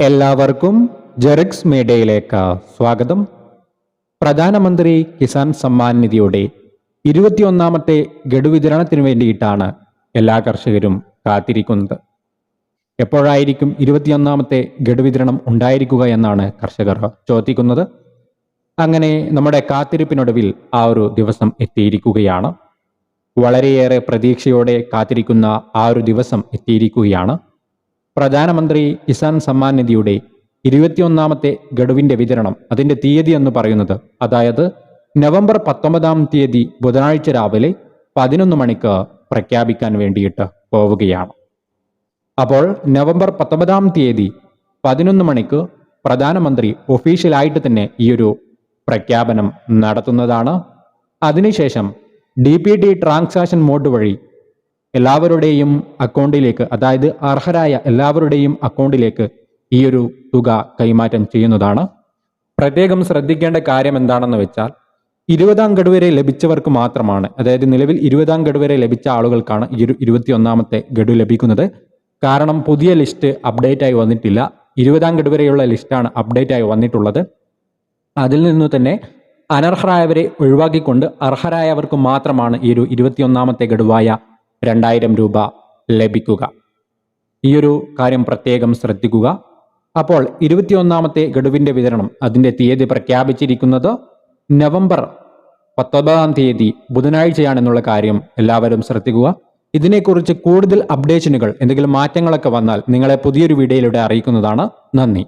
എല്ലാവർക്കും ജെറിക്സ് മീഡിയയിലേക്ക് സ്വാഗതം. പ്രധാനമന്ത്രി കിസാൻ സമ്മാൻ നിധിയുടെ ഇരുപത്തിയൊന്നാമത്തെ ഗഡു വിതരണത്തിന് വേണ്ടിയിട്ടാണ് എല്ലാ കർഷകരും കാത്തിരിക്കുന്നത്. എപ്പോഴായിരിക്കും ഇരുപത്തിയൊന്നാമത്തെ ഗഡു വിതരണം ഉണ്ടായിരിക്കുക എന്നാണ് കർഷകർ ചോദിക്കുന്നത്. അങ്ങനെ നമ്മുടെ കാത്തിരിപ്പിനൊടുവിൽ ആ ഒരു ദിവസം എത്തിയിരിക്കുകയാണ്. വളരെയേറെ പ്രതീക്ഷയോടെ കാത്തിരിക്കുന്ന ആ ഒരു ദിവസം എത്തിയിരിക്കുകയാണ്. പ്രധാനമന്ത്രി കിസാൻ സമ്മാൻ നിധിയുടെ ഇരുപത്തിയൊന്നാമത്തെ ഗഡുവിന്റെ വിതരണം അതിന്റെ തീയതി എന്ന് പറയുന്നത്. അതായത് നവംബർ പത്തൊമ്പതാം തീയതി ബുധനാഴ്ച രാവിലെ പതിനൊന്ന് മണിക്ക് പ്രഖ്യാപിക്കാൻ വേണ്ടിയിട്ട് പോവുകയാണ്. അപ്പോൾ നവംബർ പത്തൊമ്പതാം തീയതി പതിനൊന്ന് മണിക്ക് പ്രധാനമന്ത്രി ഒഫീഷ്യലായിട്ട് തന്നെ ഈ ഒരു പ്രഖ്യാപനം നടത്തുന്നതാണ്. അതിനുശേഷം D P T transaction mode വഴി എല്ലാവരുടെയും അക്കൗണ്ടിലേക്ക് അതായത് അർഹരായ എല്ലാവരുടെയും അക്കൗണ്ടിലേക്ക് ഈ ഒരു തുക കൈമാറ്റം ചെയ്യുന്നതാണ്. പ്രത്യേകം ശ്രദ്ധിക്കേണ്ട കാര്യം എന്താണെന്ന് വെച്ചാൽ ഇരുപതാം ഗഡു വരെ ലഭിച്ചവർക്ക് മാത്രമാണ് അതായത് നിലവിൽ ഇരുപതാം ഗഡു വരെ ലഭിച്ച ആളുകൾക്കാണ് ഈ ഒരു ഇരുപത്തിയൊന്നാമത്തെ ഗഡു ലഭിക്കുന്നത്. കാരണം പുതിയ ലിസ്റ്റ് അപ്ഡേറ്റ് ആയി വന്നിട്ടില്ല. ഇരുപതാം ഗഡു വരെയുള്ള ലിസ്റ്റാണ് അപ്ഡേറ്റ് ആയി വന്നിട്ടുള്ളത്. അതിൽ നിന്ന് തന്നെ അനർഹരായവരെ ഒഴിവാക്കിക്കൊണ്ട് അർഹരായവർക്ക് മാത്രമാണ് ഈ ഒരു ഇരുപത്തിയൊന്നാമത്തെ ഗഡുവായ രണ്ടായിരം രൂപ ലഭിക്കുക. ഈ ഒരു കാര്യം പ്രത്യേകം ശ്രദ്ധിക്കുക. അപ്പോൾ ഇരുപത്തിയൊന്നാമത്തെ ഗഡുവിന്റെ വിതരണം അതിന്റെ തീയതി പ്രഖ്യാപിച്ചിരിക്കുന്നത് നവംബർ പത്തൊമ്പതാം തീയതി ബുധനാഴ്ചയാണെന്നുള്ള കാര്യം എല്ലാവരും ശ്രദ്ധിക്കുക. ഇതിനെക്കുറിച്ച് കൂടുതൽ അപ്ഡേഷനുകൾ എന്തെങ്കിലും മാറ്റങ്ങളൊക്കെ വന്നാൽ നിങ്ങളെ പുതിയൊരു വീഡിയോയിലൂടെ അറിയിക്കുന്നതാണ്. നന്ദി.